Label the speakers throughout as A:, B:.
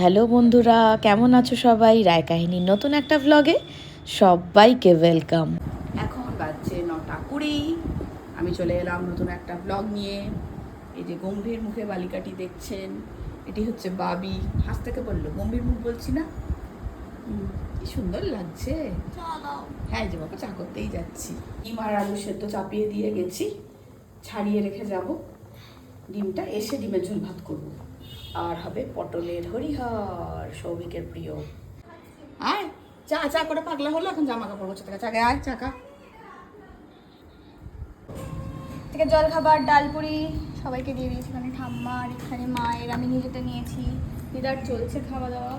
A: Hello বন্ধুরা কেমন আছো সবাই? রায় কাহিনীর নতুন একটা ভ্লগে সবাইকে ওয়েলকাম
B: এখন বাজছে নটা কুড়ি। আমি চলে এলাম নতুন একটা ব্লগ নিয়ে। এই যে গম্ভীর মুখে বালিকাটি দেখছেন এটি হচ্ছে বাবি। হাস থেকে বলল গম্ভীর মুখ বলছি না? কি সুন্দর লাগছে। হ্যাঁ যে বাবা চা করতেই যাচ্ছি। ডিম আর আলু সেদ্ধ চাপিয়ে দিয়ে গেছি। ছাড়িয়ে রেখে যাব। ডিমটা এসে ডিমের ঝোল ভাত করব। আর হবে পটলের হরিহর সৌভিকের প্রিয়। আয় চা চা করে পাগলা হলো এখন জামা কাপড় গোছাতে গেছে। আগে আয় চাকা
C: থেকে জল খাবার ডাল পুরি সবাইকে দিয়ে দিয়েছি। এখানে ঠাম্মা আর এখানে মায়ের আমি নিজেটা নিয়েছি। দিদার চলছে খাওয়া দাওয়া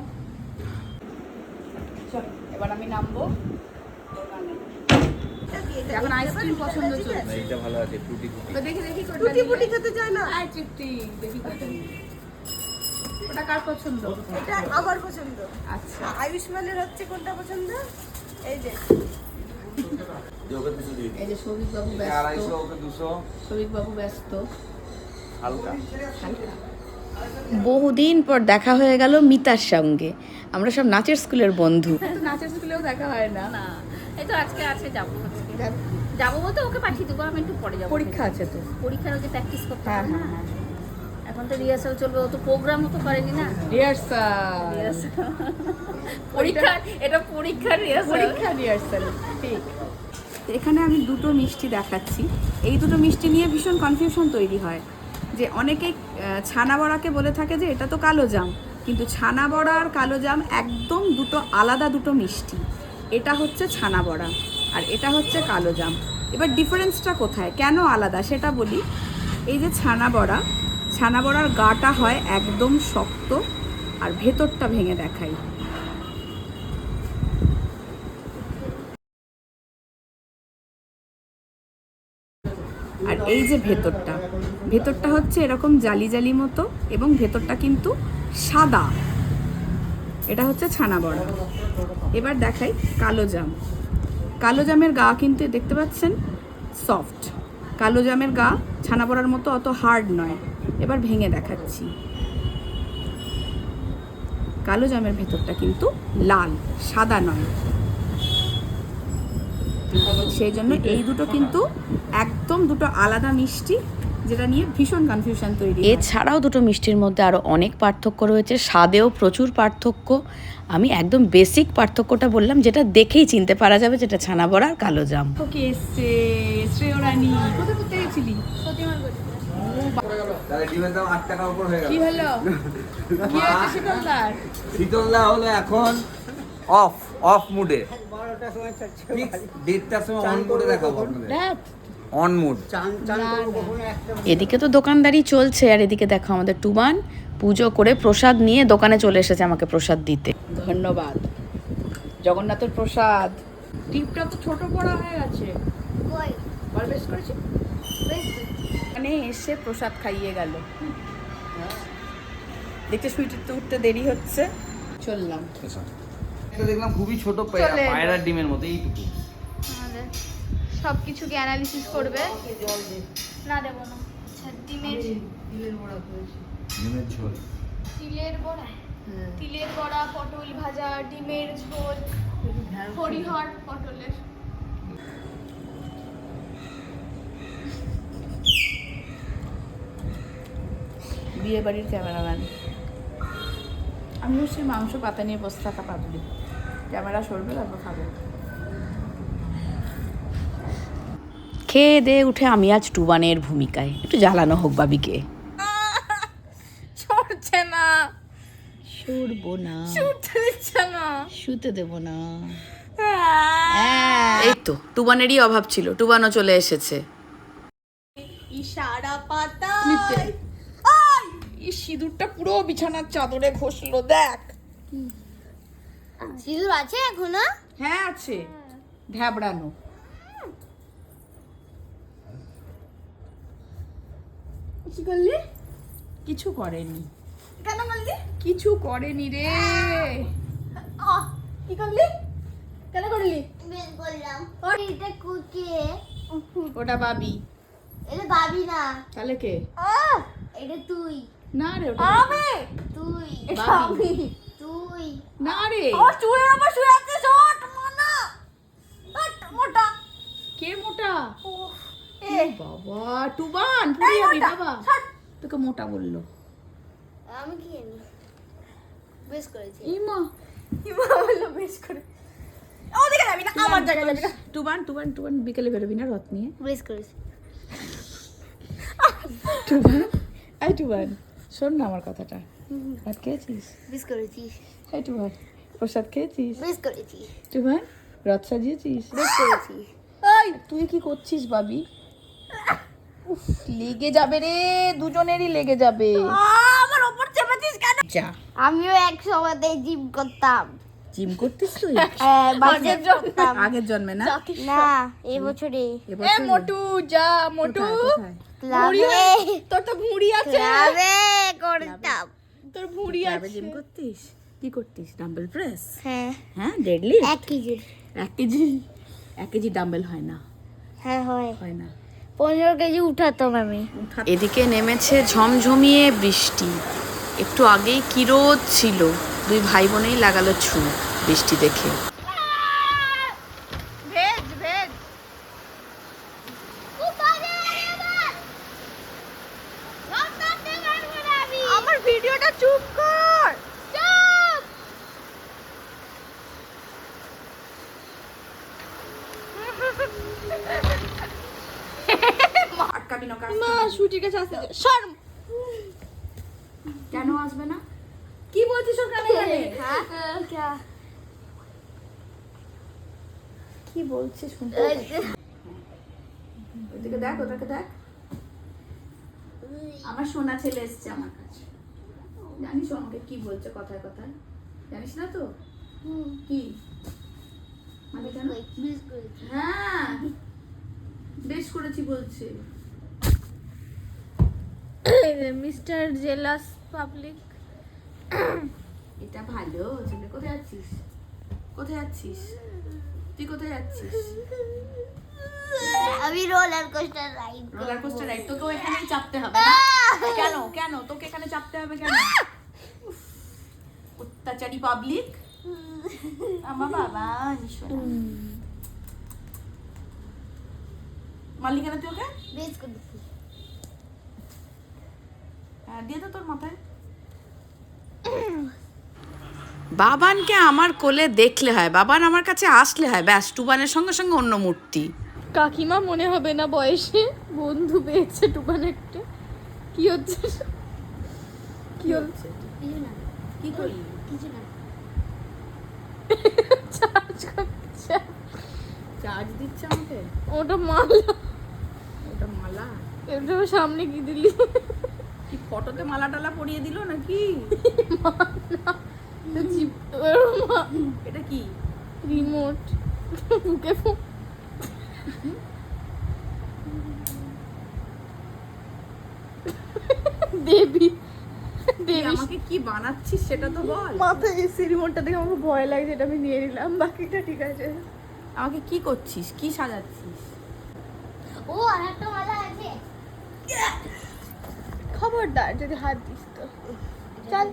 B: চল এবার আমি নামবো। এখন আইসক্রিম পছন্দ চলছে।
D: এইটা ভালো আছে টুটি ফুটি
B: তো দেখি দেখি কোনটা
C: ফুটি খেতে চায় না।
B: আয় তৃপ্তি দেখি। ওটা কার পছন্দ?
C: এটা আমার পছন্দ।
B: আচ্ছা।
C: আয়ুষ্মানের হচ্ছে কোনটা পছন্দ? এই যে।
B: এই যে সৌভিক বাবু ব্যস্ত।
D: আড়াইশো ওকে দুশো।
B: সৌভিক বাবু ব্যস্ত।
D: হালকা।
B: হালকা
A: বহুদিন পর দেখা হয়ে গেল মিতার সঙ্গে। আমরা সব নাচের স্কুলের বন্ধু।
B: নাচের স্কুলেও দেখা হয় না।
E: না এই তো আজকে আছে যাব আজকে। যাব। বলতে ওকে পাঠিয়ে দেবো আমি একটু পরে যাব।
B: পরীক্ষা আছে তো।
E: পরীক্ষার ওই যে প্র্যাকটিস করতে
B: হ্যাঁ
E: হবে
B: হ্যাঁ হ্যাঁ।
E: এখন তো রিহার্সাল চলবে ও তো প্রোগ্রামও তো করেনি না?
B: রিহার্সাল
E: পরীক্ষা এটা পরীক্ষার রিহার্সাল
B: পরীক্ষা রিহার্সাল ঠিক। এখানে আমি দুটো মিষ্টি দেখাচ্ছি। এই দুটো মিষ্টি নিয়ে ভীষণ কনফিউশন তৈরি হয়। যে অনেকে ছানা বড়াকে বলে থাকে যে এটা তো কালো জাম কিন্তু ছানা বড়া আর কালো জাম একদম দুটো আলাদা দুটো মিষ্টি। এটা হচ্ছে ছানা বড়া আর এটা হচ্ছে কালো জাম। এবার ডিফারেন্সটা কোথায়? কেন আলাদা? সেটা বলি। এই যে ছানা বড়া ছানা বড়ার গাটা হয় একদম শক্ত আর ভেতরটা ভেঙে দেখাই আর এই যে ভেতরটা ভেতরটা হচ্ছে এরকম জালি জালি মতো এবং ভেতরটা কিন্তু সাদা। এটা হচ্ছে ছানা বড়া এবার দেখাই কালো জাম। কালো জামের গা কিন্তু দেখতে পাচ্ছেন সফট কালো জামের গা ছানা বড়ার মতো অত হার্ড নয়। এবার ভেঙে দেখাচ্ছি। কালো জামের ভেতরটা কিন্তু লাল সাদা নয়। সেই জন্য এই দুটো কিন্তু একদম দুটো আলাদা মিষ্টি যেটা নিয়ে ভীষণ কনফিউশন তৈরি
A: এছাড়াও দুটো মিষ্টির মধ্যে আরও অনেক পার্থক্য রয়েছে। স্বাদেও প্রচুর পার্থক্য। আমি একদম বেসিক পার্থক্যটা বললাম যেটা দেখেই চিনতে পারা যাবে যেটা ছানা বড়া আর কালো জাম।
B: ওকে এসছে? শ্রেয়রানী কোথায় কোথায় গেছিলি?
D: তাহলে ডিমের দাম আট টাকার উপর হয়ে গেল।
B: কি হলো? শীতলদার?
D: শীতলদা হলো এখন অফ অফ মুডে দেড়টার সময় অন করে দেখাবো আপনাদের। অন মুড
A: এদিকে তো দোকানদারি চলছে আর এদিকে দেখো আমাদের টুবান পুজো করে প্রসাদ নিয়ে দোকানে চলে এসেছে আমাকে প্রসাদ দিতে।
B: ধন্যবাদ। জগন্নাথের প্রসাদ। টিপটা তো ছোট পড়া হয়ে গেছে। বেশ করেছি। মানে এসে প্রসাদ খাইয়ে গেল। দেখতে সুইটির তো উঠতে দেরি হচ্ছে। চললাম।
D: এটা দেখলাম খুবই ছোট পায়রার ডিমের মতো এইটুকু।
C: আমাদের সব কিছুকে অ্যানালিসিস করবে। না দেবো না। আচ্ছা ডিমের
D: ডিমের ঝোল।
C: তিলের বড়া? তিলের বড়া পটল ভাজা ডিমের ঝোল হরিহর পটলের।
B: বিয়ে বাড়ির ক্যামেরাম্যান। আমি হচ্ছে মাংস পাতা নিয়ে বসে থাকা পাবলি ক্যামেরা সরবে তারপর খাব।
A: খেয়ে দিয়ে উঠে আমি আজ টুবানের ভূমিকায়। একটু জ্বালানো হোক বাবিকে।
C: চড়ছে না।
A: সরবো না।
C: দিচ্ছে না।
A: শুতে দেবো না। এই তো টুবানেরই অভাব ছিল। টুবানও চলে এসেছে।
C: ইশারা পাতা
B: সিঁদুরটা পুরো বিছানার চাদরে ঘষলো দেখ।
C: সিঁদুর আছে এখনও?
B: হ্যাঁ আছে। ঢ্যাবড়ানো
C: কি করলি?
B: কিছু করেনি।
C: কেন করলি
B: কিছু করেনি রে।
C: আহ, কি করলি? কেন করলি? বেশ করলাম। এটা কুকে।
B: ওটা বাবি।
C: এটা ভাবি না।
B: তাহলে কে?
C: এটা তুই।
B: না রে ওটা।
C: আমি?
E: তুই।
C: এটা
B: বাবি।
C: আমি
E: তুই।
B: না রে
C: আমার চুলের উপর শুয়ে আছে শট মানা হট, মোটা।
B: কে মোটা? এ। বাবা টুবান পুরি বাবা। তোকে মোটা বলল।
E: আমি কি জানি? বেশ করেছি।
B: এই মা
C: হিমা বলল বেশ করে ওদিকে যাবি না আমার জায়গায় যাবি না।
B: টুবান টুবান টুবান বিকেলে বেরোবি না রথ নিয়ে।
E: বেশ করেছি।
B: টুবান। শোন না আমার কথাটা। ভাত খেয়েছিস?
E: বেশ করেছি
B: এই টুবান প্রসাদ খেয়েছিস? রথ সাজিয়েছিস? এই তুই কি করছিস বাবি উফ লেগে যাবে রে দুজনেরই লেগে যাবে।
C: আমার ওপর চেপেছিস কেন?
B: যা।
E: আমিও এক সময়তে জিম করতাম।
B: জিম করতিস তুই?
E: হ্যাঁ
C: আগের জন্মে।
B: আগের জন্মে না?
E: না এই বছরে।
C: এ
B: এবছর
C: মোটু যা মোটু।
E: ক্লাবে।
C: তোর তো ভুঁড়ি আছে।
E: ক্লাবে করতাম।
C: তোর ভুঁড়ি
B: ক্লাবে
C: আছে।
B: জিম করতিস? কি করতিস? ডাম্বেল প্রেস
E: হ্যাঁ।
B: হ্যাঁ ডেডলি
E: এক কেজির
B: এক কেজি? এক কেজি ডাম্বেল হয় না?
E: হ্যাঁ হয়।
B: হয় না।
E: পনেরো কেজি উঠাতাম আমি।
A: এদিকে নেমেছে ঝমঝমিয়ে বৃষ্টি। একটু আগেই কি রোদ ছিল। দুই ভাই বোনেই লাগালো ছু বৃষ্টি দেখে
C: ভেজ ভেজ আমার ভিডিওটা চুপ কর। চুপ।
B: আটকাবি না কাজ
C: মা সুটির কাছে আসতে দে।
B: কেন আসবে না? কি বলছিস ওর কানে কানে কি বলছিস শুনতে ওইদিকে দেখ ওটাকে দেখ। আমার সোনা ছেলে এসছে আমার কাছে। জানিস আমাকে কি বলছে কথায় কথায়? জানিস না তো? কি? মানে কেন?
E: বেশ করেছি।
B: হ্যাঁ বেশ করেছি বলছে।
C: Mister jealous public.
B: এটা ভালো কোথায় যাচ্ছিস কোথায় যাচ্ছিস তুই কোথায় যাচ্ছিস
E: আমি roller coaster ride
B: roller coaster ride তোকেও এখানেই চাপতে হবে না? কেন কেন? তোকে এখানে চাপতে হবে কেন? উফ, অত্যাচারী পাবলিক আমার বাবা মালিকানা তুই ওকে। হ্যাঁ, দিয়ে দে তোর মাথায়।
A: বাবানকে আমার কোলে দেখলে হয় বাবান আমার কাছে আসলে হয় ব্যাস টুবানের সঙ্গে সঙ্গে অন্য মূর্তি।
C: কাকিমা মনে হবে না বয়সে। বন্ধু পেয়েছে টুকান একটা কি হচ্ছে? কি হচ্ছে?
B: কি করলি?
E: কিছু না।
C: চার্জ করছে।
B: চার্জ দিচ্ছে আমাকে?
C: ওটা মালা।
B: ওটা মালা?
C: এটা সামনে কি দিলি?
B: কি ফটোতে মালা টালা পরিয়ে দিল নাকি? এটা কি?
C: রিমোট বুকে ফোন দেবী। দেবী।
B: আমাকে কি বানাচ্ছিস সেটা তো বল।
C: মাথায় এসে রিমোটটা দেখে আমার ভয় লাগছে এটা আমি নিয়ে নিলাম বাকিটা ঠিক আছে।
B: আমাকে কি করছিস? কি সাজাচ্ছিস?
E: ও আর একটা মালা আছে।
C: খবরদার যদি হাত দিস তো। চল।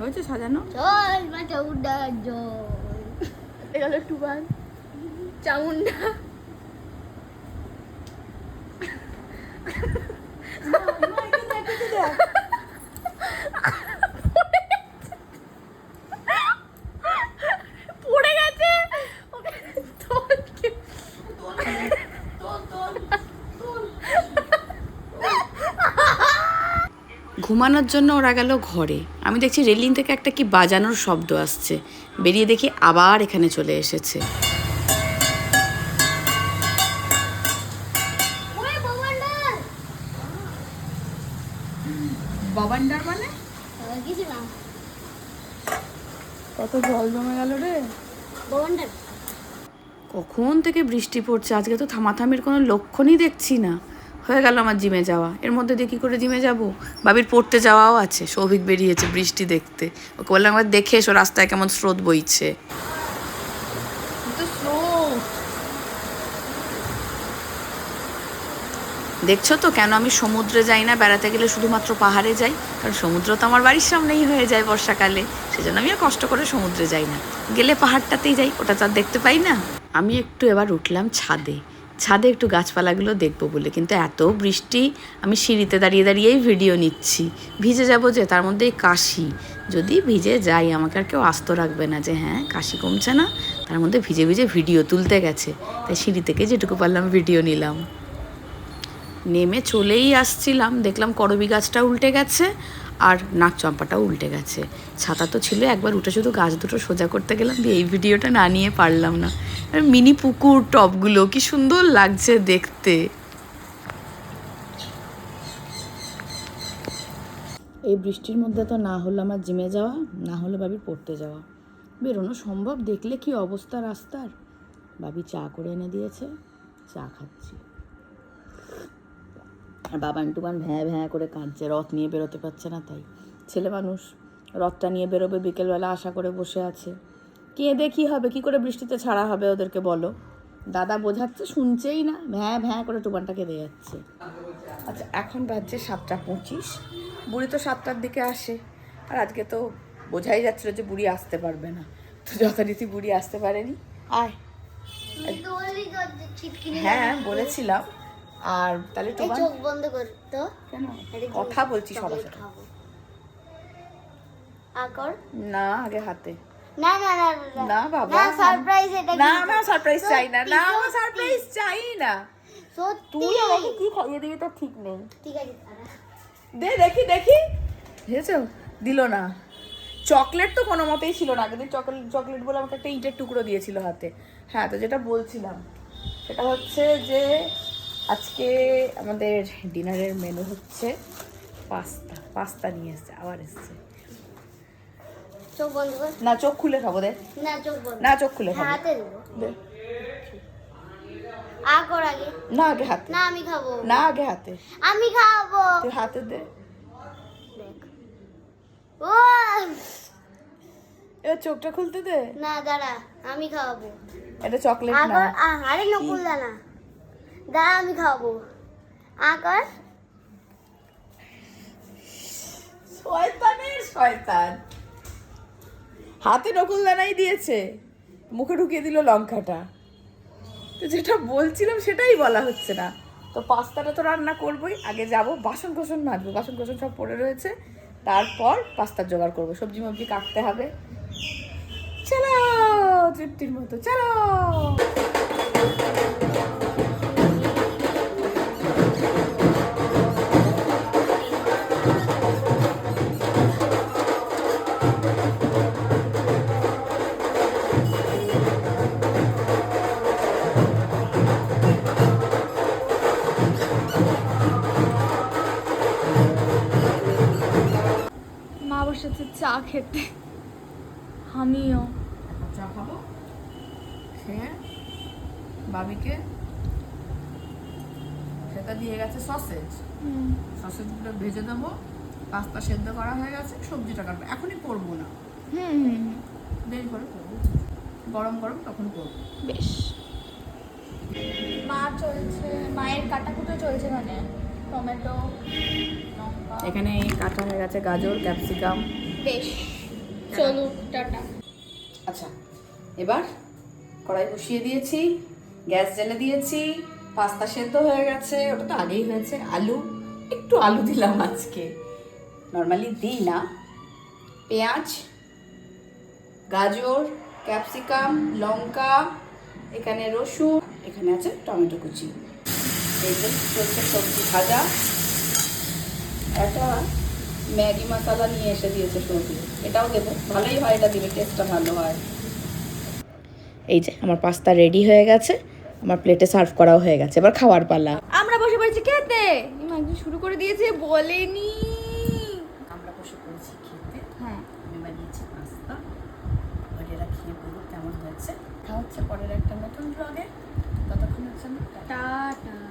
B: হয়েছে সাজানো?
E: চল বাচ্চা উডা জল।
C: এগুলো একটু বান চামুন্ডা পড়ে গেছে ওকে তোল কে-
A: ঘুমানোর জন্য ওরা গেল ঘরে। আমি দেখছি রেলিং থেকে একটা কি বাজানোর শব্দ আসছে। বেরিয়ে দেখি আবার এখানে চলে এসেছে।
E: বাবান্ডার
B: মানে?
C: কত জল জমে গেল রে।
E: বাবান্ডার
A: কখন থেকে বৃষ্টি পড়ছে? আজকে তো থামাথামির কোনো লক্ষণই দেখছি না। হয়ে গেল আমার জিমে যাওয়া। এর মধ্যে দিয়ে কী করে জিমে যাব? বাবির পড়তে যাওয়াও আছে সৌভিক বেরিয়েছে বৃষ্টি দেখতে। ওকে বললাম একবার দেখে এসো, রাস্তায় কেমন স্রোত বইছে।
B: দেখছ তো কেন আমি সমুদ্রে যাই না, বেড়াতে গেলে শুধুমাত্র পাহাড়ে যাই? কারণ সমুদ্র তো আমার বাড়ির সামনেই হয়ে যায় বর্ষাকালে। সেজন্য আমি কষ্ট করে সমুদ্রে যাই না। গেলে পাহাড়টাতেই যাই, ওটা তো আর দেখতে পাই না। আমি একটু এবার উঠলাম ছাদে। ছাদে একটু গাছপালাগুলো দেখব বলে। কিন্তু এত বৃষ্টি, আমি সিঁড়িতে দাঁড়িয়ে দাঁড়িয়েই ভিডিও নিচ্ছি। ভিজে যাব যে, তার মধ্যেই কাশি। যদি ভিজে যাই, আমাকে আর কেউ আস্ত রাখবে না যে হ্যাঁ কাশি কমছে না? তার মধ্যে ভিজে ভিজে ভিডিও তুলতে গেছে। তাই সিঁড়ি থেকে যেটুকু পারলাম ভিডিও নিলাম। নেমে চলেই আসছিলাম, দেখলাম করবি গাছটা উল্টে গেছে। আর নাক চম্পাটাও উল্টে গেছে। ছাতা তো ছিল, একবার উঠে শুধু গাছ দুটো সোজা করতে গেলাম, দিয়ে এই ভিডিওটা না নিয়ে পারলাম না। মিনি পুকুর টপগুলো, কি সুন্দর লাগছে দেখতে। এই বৃষ্টির মধ্যে তো না হলো আমার জিমে যাওয়া, না হলো বাবির পড়তে যাওয়া। বেরোনো সম্ভব? দেখলে কি অবস্থা রাস্তার? বাবি চা করে এনে দিয়েছে, চা খাচ্ছি। আর বাবান টুবান ভ্যাঁ ভ্যাঁ করে কাঁদছে রথ নিয়ে বেরোতে পারছে না তাই। ছেলে মানুষ রথটা নিয়ে বেরোবে বিকেলবেলা আশা করে বসে আছে। কে দেখি হবে কি করে বৃষ্টিতে ছাড়া হবে ওদেরকে বলো? দাদা বোঝাচ্ছে শুনছেই না ভ্যাঁ ভ্যাঁ করে টুবানটা কেঁদে যাচ্ছে। আচ্ছা এখন বাজছে সাতটা পঁচিশ বুড়ি তো সাতটার দিকে আসে। আর আজকে তো বোঝাই যাচ্ছিল যে বুড়ি আসতে পারবে না। তো যথারীতি বুড়ি আসতে পারেনি। আয়। হ্যাঁ বলেছিলাম। আর তাহলে টুবান
C: চোখ বন্ধ করতো
B: কেন? কথা বলছি সবার সাথে। না আগে হাতে।
C: না না না
B: না বাবা।
C: না সারপ্রাইজ এটা
B: না। আমার সারপ্রাইজ চাই না। না আমার সারপ্রাইজ চাই না।
C: সত্যি
B: তুই আমাকে কি খাইয়ে দিবি তো ঠিক নেই।
C: ঠিক আছে
B: দে দেখি দেখি। বুঝেছ? দিল না। চকলেট তো কোনো মতেই ছিল না। আগের দিন চকলেট চকলেট বলে আমাকে একটা ইটের টুকরো দিয়েছিল হাতে। হ্যাঁ তো যেটা বলছিলাম সেটা হচ্ছে যে আজকে আমাদের ডিনারের মেনু হচ্ছে পাস্তা। পাস্তা নিয়ে এসছে আবার এসছে। না চোখ খুলে খাব দে।
C: না চোখ
B: না চোখ খুলে খাব। না আগে হাতে।
C: না আমি খাব।
B: না আগে হাতে।
C: আমি খাব।
B: তুই হাতে দে।
C: ও!
B: চোখটা খুলতে দে।
C: না দাঁড়া আমি খাওয়াবো
B: এটা চকলেট না।
C: আরে নকুল দানা। দাঁড়া, আমি খাওয়াবো আকর
B: শয়তানের শয়তান। হাতে নকুল দানাই দিয়েছে। মুখে ঢুকিয়ে দিল লঙ্কাটা। তো যেটা বলছিলাম সেটাই বলা হচ্ছে না। তো পাস্তাটা তো রান্না করবোই। আগে যাব বাসন কোসন মাজবো। বাসন কোসন সব পড়ে রয়েছে। তারপর পাস্তার জোগাড় করব। সবজি মবজি কাটতে হবে। চলো তৃপ্তির মতো। চলো
C: খেতে। আমিও।
B: চা খাব? খেয়ে বাবিকে সেটা দিয়ে গেছে সসেজ। সসেজগুলো ভেজে দেবো পাস্তা সেদ্ধ করা হয়ে গেছে সবজিটা কাটবো। এখনই করব না।
C: হুম
B: দেরি করে করব। গরম গরম তখন করব।
C: বেশ। মা চলছে মায়ের কাটাকুটো চলছে মানে। টমেটো
B: এখানে কাটা হয়ে গেছে গাজর ক্যাপসিকাম।
C: বেশ। চলুক টাটা।
B: আচ্ছা এবার কড়াই বসিয়ে দিয়েছি গ্যাস জ্বেলে দিয়েছি পাস্তা সেদ্ধ হয়ে গেছে ওটা তো আগেই হয়েছে আলু একটু আলু দিলাম আজকে। নর্মালি দিই না। পেঁয়াজ গাজর ক্যাপসিকাম লঙ্কা এখানে রসুন এখানে আছে টমেটো কুচি। এই চলছে সবজি ভাজা। একটা ম্যাগি মশলা নিয়ে এসে দিয়েছে সবজি। এটাও দেবো। ভালোই হয় এটা দিলে টেস্টটা ভালো হয়। এই যে আমার পাস্তা রেডি হয়ে গেছে। আমার প্লেটে সার্ভ করাও হয়ে গেছে। এবার খাওয়ার পালা।
C: আমরা বসে পড়েছি খেতে। ইমা একদিন শুরু করে দিয়েছে বলেনি।
B: আমরা বসে পড়েছি খেতে।
C: হ্যাঁ।
B: আমি বানিয়েছি পাস্তা এরা খেয়ে বলুক কেমন হয়েছে। দেখা হচ্ছে পরের একটা নতুন ব্লগে ততক্ষণ হচ্ছে
C: টাটা।